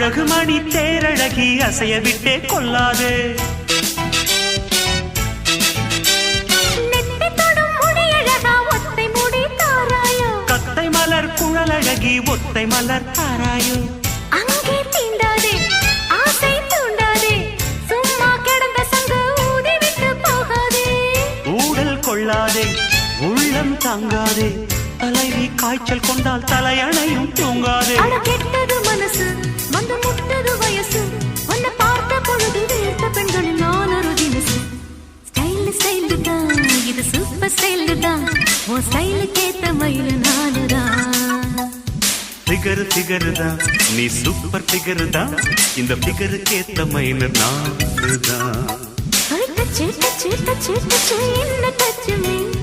ரகுமணி தேரழகி அசைய விட்டே கொள்ளாதே. கத்தை மலர் குழலழகி ஒத்தை மலர் தாராயோ. அங்கே தீண்டாதே ஆசை தூண்டாதே. சும்மா கிடந்த சங்கு ஊதி விட்டு போகாதே. ஊடல் கொள்ளாதே உள்ளம் தாங்காதே. தலைவி காய்ச்சல் கொண்டால் தலையணையும் தூங்காதே. கெட்டது மனசு ஸ்டைல் தான் இது சூப்பர் ஸ்டைல் தான் உன் ஸ்டைலுக்கு ஏத்த மயில் நானுதான். ஃபிகர் ஃபிகர் தான் நீ சூப்பர் ஃபிகர் தான் இந்த ஃபிகருக்கு ஏத்த மைனர் நான் தான் டச்சு டச்சு டச்சு டச்சு என்ன டச்சு மீ